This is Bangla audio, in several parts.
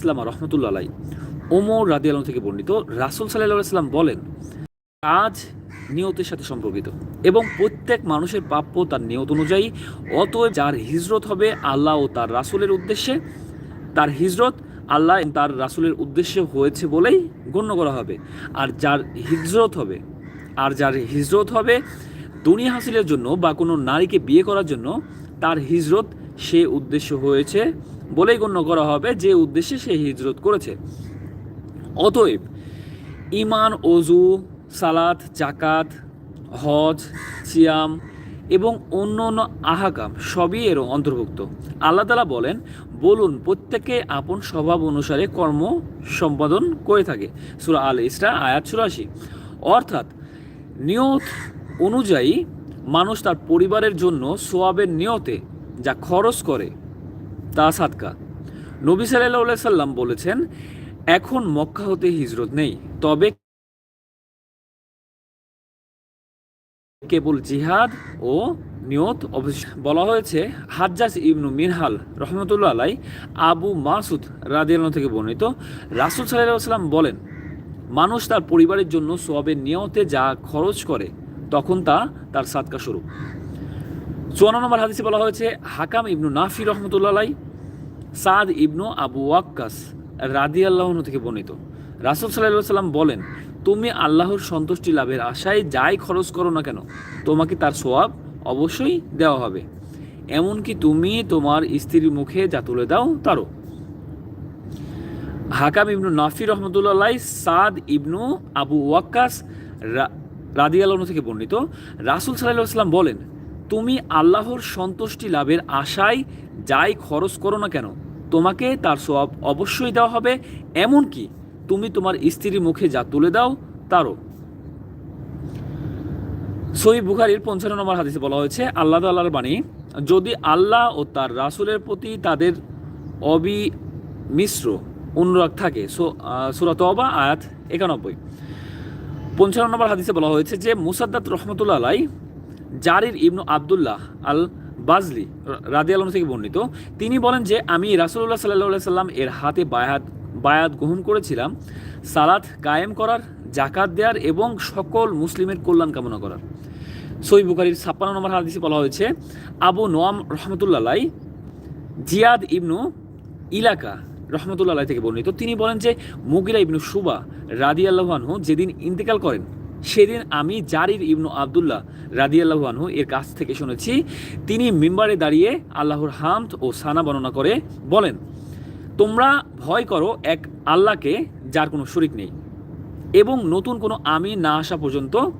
ইসলাম রহমতুল্লাহ আলাই। ওমর রাদি আলম থেকে বর্ণিত রাসুল সাল্লাহ সাল্লাম বলেন, কাজ নিয়তের সাথে সম্পর্কিত এবং প্রত্যেক মানুষের প্রাপ্য তার নিয়ত অনুযায়ী, অতএব যার হিজরত হবে আল্লাহ ও তার রাসুলের উদ্দেশ্যে, তার হিজরত আল্লাহ তার রাসুলের উদ্দেশ্যে হয়েছে বলেই গণ্য করা হবে। আর যার হিজরত হবে, আর যার হিজরত হবে দুনিয়া হাসিলের জন্য বা কোনো নারীকে বিয়ে করার জন্য, তার হিজরত সে উদ্দেশ্য হয়েছে বলেই গণ্য করা হবে যে উদ্দেশ্যে সে হিজরত করেছে। অতএব ইমান অজু সালাত জাকাত হজ, সিয়াম এবং অন্য অন্য আহাকাম সবই এর অন্তর্ভুক্ত। আল্লাহ তালা বলেন, বলুন, প্রত্যেকে আপন স্বভাব অনুসারে কর্ম সম্পাদন করে থাকে। সুরা আল ইসরা, আয়াত চুরাশি। অর্থাৎ নিয়ত অনুযায়ী মানুষ তার পরিবারের জন্য সোয়াবের নিয়তে যা খরচ করে তা সাদকা। নবী সাল্লাহ সাল্লাম বলেছেন, এখন মক্কা হতে হিজরত নেই। তবে কেবল জিহাদ ও নিয়ত বলা হয়েছে, হাজ্জাজ ইবনু মিনহাল রহমতুল্লাহ আলাই আবু মাসুদ রাদিয়াল থেকে বর্ণিত, রাসুল সাল্লাম বলেন, মানুষ তার পরিবারের জন্য সোয়াবের নিয়তে যা খরচ করে, তখন তা তার সাদকা স্বরূপ। চুয়ান্ন নম্বর হাদিসে বলা হয়েছে, হাকাম ইবনু নাফি রহমতুল্লাহ সাদ ইবনু আবু ওয়াক্কাস রাদি আল্লাহ থেকে বর্ণিত। রাসুল সাল্লাহ সাল্লাম বলেন, তুমি আল্লাহর সন্তুষ্টি লাভের আশায় যাই খরচ করো না কেন, তোমাকে তার সোয়াব অবশ্যই দেওয়া হবে। এমনকি তুমি তোমার স্ত্রীর মুখে যা তুলে দাও তারও। হাকাম ইবনু নাফি রহমতুল্লাহ সাদ ইবনু আবু ওয়াক্কাস রাদি আল্লাহ থেকে বর্ণিত। রাসুল সাল্লাহ সাল্লাম বলেন তুমি আল্লাহর সন্তুষ্টি লাভের আশায় যাই খরচ করো না কেন, তোমাকে তার সব অবশ্যই দেওয়া হবে, এমনকি তুমি তোমার স্ত্রীর মুখে যা তুলে দাও, তারও। সই বুখারির পঞ্চান্ন নম্বর হাদিসে বলা হয়েছে, আল্লাহ আল্লাহর বাণী, যদি আল্লাহ ও তার রাসুলের প্রতি তাদের অবি মিশ্র অনুরাগ থাকে সুরাত অবা আয়াত একানব্বই। পঞ্চান্ন নম্বর হাদিসে বলা হয়েছে যে মুসাদ্দাত রহমতুল্লাহ জারির ইবনু আবদুল্লাহ আল বাজলি রাদি আলম থেকে বর্ণিত। তিনি বলেন যে, আমি রাসুল্লাহ সাল্লাহ সাল্লাম এর হাতে বায়াত বায়াত গ্রহণ করেছিলাম। সালাত কায়েম করার জাকাত দেওয়ার এবং সকল মুসলিমের কল্যাণ কামনা করার। সই বুখারির ছাপ্পান্ন নম্বর হাদিসে বলা হয়েছে, আবু নোয়াম রহমতুল্লাহ জিয়াদ ইবনু ইলাকা রহমতুল্লাহ থেকে বর্ণিত। তিনি বলেন যে, মুগিরা ইবনু সুবা রাদি আল্লাহানহু যেদিন ইন্তেকাল করেন সেদিন আমি জারির ইবনু আবদুল্লাহ রাদি আল্লাহানহু এর কাছ থেকে শুনেছি, তিনি মিম্বারে দাঁড়িয়ে আল্লাহর হামদ ও সানা বর্ণনা করে বলেন, তোমরা ভয় করো, এক আল্লাহকে যার কোনো শরিক নেই এবং নতুন কোনো আমি না আসা পর্যন্ত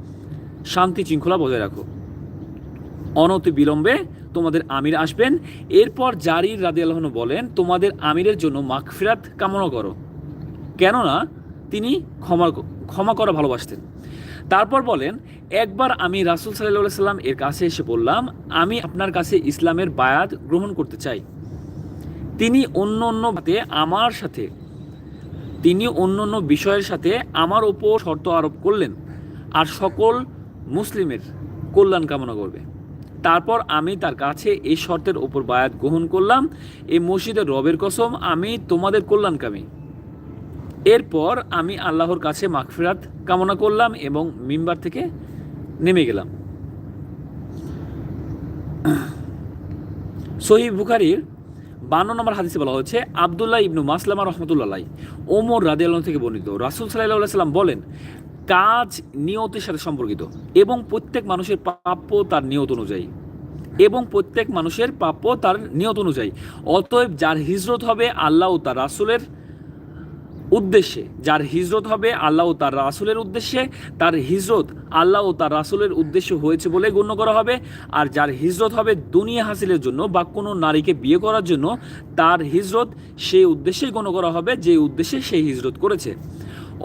শান্তি শৃঙ্খলা বজায় রাখো। অনতি বিলম্বে তোমাদের আমির আসবেন। এরপর জারির রাদি আল্লাহন বলেন, তোমাদের আমিরের জন্য মাগফিরাত কামনা করো। কেননা তিনি ক্ষমা ক্ষমা করা ভালোবাসতেন। তারপর বলেন, একবার আমি রাসুল সাল্লাহ সাল্লাম এর কাছে এসে বললাম, আমি আপনার কাছে ইসলামের বায়াত গ্রহণ করতে চাই। তিনি অন্য অন্য ভাতে আমার সাথে, তিনি অন্য অন্য বিষয়ের সাথে আমার ওপর শর্ত আরোপ করলেন আর সকল মুসলিমের কল্যাণ কামনা করবে। তারপর আমি তার কাছে এই শর্তের ওপর বায়াত গ্রহণ করলাম, এই মসজিদের রবের কসম, আমি তোমাদের কল্যাণকামী। এরপর আমি আল্লাহর কাছে মাগফিরাত কামনা করলাম এবং মিম্বার থেকে নেমে গেলাম। সহি বুখারির বান্ন নম্বর হাদিসে বলা হচ্ছে আবদুল্লাহ ইবনু মাসলামা রহমতুল্লাহ ওমর রাদে আল্লাহ থেকে বর্ণিত। রাসুল সাল্লাহ সাল্লাম বলেন, কাজ নিয়তের সাথে সম্পর্কিত এবং প্রত্যেক মানুষের প্রাপ্য তার নিয়ত অনুযায়ী। এবং প্রত্যেক মানুষের প্রাপ্য তার নিয়ত অনুযায়ী। অতএব যার হিজরত হবে আল্লাহ ও তার রাসুলের উদ্দেশ্যে, যার হিজরত হবে আল্লাহ ও তার রাসুলের উদ্দেশ্যে, তার হিজরত আল্লাহ ও তার রাসুলের উদ্দেশ্য হয়েছে বলে গণ্য করা হবে। আর যার হিজরত হবে দুনিয়া হাসিলের জন্য বা কোনো নারীকে বিয়ে করার জন্য, তার হিজরত সেই উদ্দেশ্যেই গণ্য করা হবে, যে উদ্দেশ্যে সে হিজরত করেছে।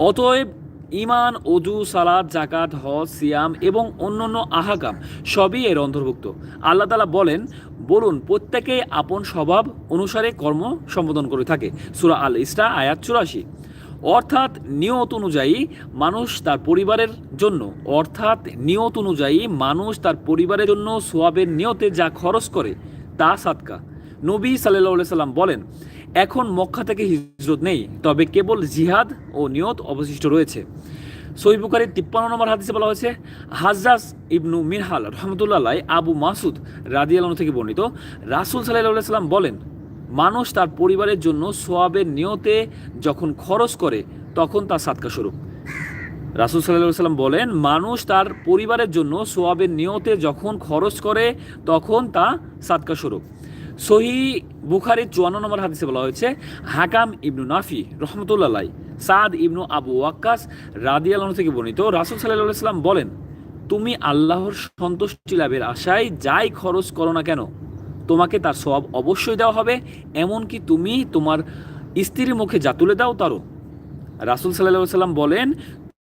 অতএব ইমান অজু সালাদ জাকাত হজ, সিয়াম এবং অন্যান্য আহাকাম সবই এর অন্তর্ভুক্ত। আল্লাহ তালা বলেন বলুন প্রত্যেকেই আপন স্বভাব অনুসারে কর্ম সম্বোধন করে থাকে। সুরা আল ইসরা, আয়াত চুরাশি। অর্থাৎ নিয়ত অনুযায়ী মানুষ তার পরিবারের জন্য, অর্থাৎ নিয়ত অনুযায়ী মানুষ তার পরিবারের জন্য সোয়াবের নিয়তে যা খরচ করে, তা সাদকা। নবী সাল্লাহ সাল্লাম বলেন, এখন মক্কা থেকে হিজরত নেই, তবে কেবল জিহাদ ও নিয়ত অবশিষ্ট রয়েছে। সহি বুখারির তিপ্পান্ন নম্বর হাদিসে বলা হয়েছে হাজাস ইবনু মিনহাল রহমতুল্লাহ আবু মাসুদ রাদিয়ালন থেকে বর্ণিত, রাসুল সাল্লাহ সাল্লাম বলেন, মানুষ তার পরিবারের জন্য সোয়াবের নিয়তে যখন খরচ করে তখন তা সাদকা স্বরূপ। রাসুল সাল্লাহ সাল্লাম বলেন, মানুষ তার পরিবারের জন্য সোয়াবের নিয়তে যখন খরচ করে তখন তা সাদকা স্বরূপ। সহি বুখারির চুয়ান্ন নম্বর হাদিসে বলা হয়েছে, হাকাম ইবনু নাফি রহমতুল্লাহ সাদ ইবনু আবু ওয়াক্কাস রাদি আলম থেকে বর্ণিত, রাসুল সাল্লাহ সাল্লাম বলেন, তুমি আল্লাহর সন্তুষ্টি লাভের আশায় যাই খরচ করো না কেন, তোমাকে তার সব অবশ্যই দেওয়া হবে, এমনকি তুমি তোমার স্ত্রীর মুখে যা তুলে দাও তারও। রাসুল সাল্লাহ সাল্লাম বলেন,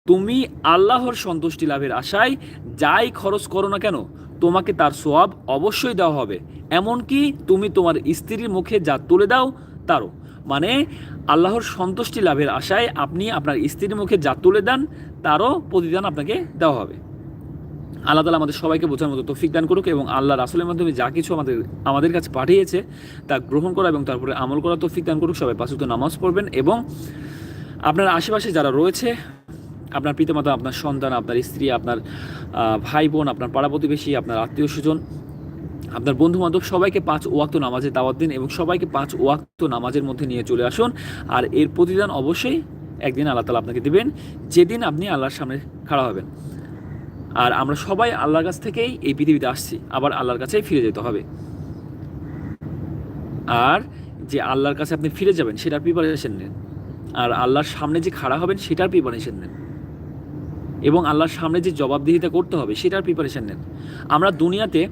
তুমি আল্লাহর সন্তুষ্টি লাভের আশায় যাই খরচ করো না কেন, তোমাকে তার সোয়াব অবশ্যই দেওয়া হবে এমনকি তুমি তোমার স্ত্রীর মুখে যা তুলে দাও, তারও। মানে আল্লাহর সন্তুষ্টি লাভের আশায় আপনি আপনার স্ত্রীর মুখে যা তুলে দেন, তারও প্রতিদান আপনাকে দেওয়া হবে। আল্লাহ তালা আমাদের সবাইকে বোঝার মতো তৌফিক দান করুক এবং আল্লাহ রাসুলের মাধ্যমে যা কিছু আমাদের আমাদের কাছে পাঠিয়েছে, তা গ্রহণ করা এবং তারপরে আমল করা তৌফিক দান করুক। সবাই পাঁচুক্ত নামাজ পড়বেন এবং আপনার আশেপাশে যারা রয়েছে, আপনার পিতামাতা, আপনার সন্তান, আপনার স্ত্রী, আপনার ভাই বোন আপনার পাড়া প্রতিবেশী, আপনার আত্মীয় স্বজন আপনার বন্ধু বান্ধব সবাইকে পাঁচ ওয়াক্ত নামাজে দাওয়াত দিন এবং সবাইকে পাঁচ ওয়াক্ত নামাজের মধ্যে নিয়ে চলে আসুন। আর এর প্রতিদান অবশ্যই একদিন আল্লাহ তালা আপনাকে দেবেন, যেদিন আপনি আল্লাহর সামনে খাড়া হবেন। আর আমরা সবাই আল্লাহর কাছ থেকেই এই পৃথিবীতে আসছি, আবার আল্লাহর কাছেই ফিরে যেতে হবে। আর যে আল্লাহর কাছে আপনি ফিরে যাবেন, সেটার প্রিপারেশন নেন। আর আল্লাহর সামনে যে খাড়া হবেন, সেটার প্রিপারেশন নেন। এবং আল্লাহর সামনে যে জবাবদিহিতা করতে হবে, সেটার প্রিপারেশন নেন। আমরা দুনিয়াতে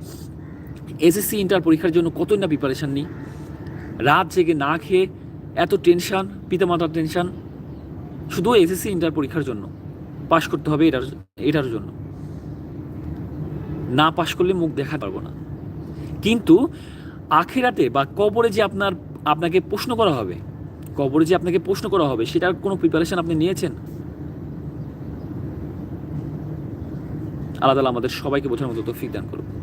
এসএসসি ইন্টার পরীক্ষার জন্য কতই না প্রিপারেশান নিই? রাত জেগে না খেয়ে এত টেনশন পিতামাতার টেনশন শুধু এসএসসি ইন্টার পরীক্ষার জন্য। পাশ করতে হবে এটার এটার জন্য। না পাশ করলে মুখ দেখা পারব না। কিন্তু আখেরাতে বা কবরে যে আপনার, আপনাকে প্রশ্ন করা হবে, কবরে যে আপনাকে প্রশ্ন করা হবে, সেটার কোনো প্রিপারেশন আপনি নিয়েছেন? আল্লাহ তালা আমাদের সবাইকে বোঝার মতো তৌফিক দান করুক।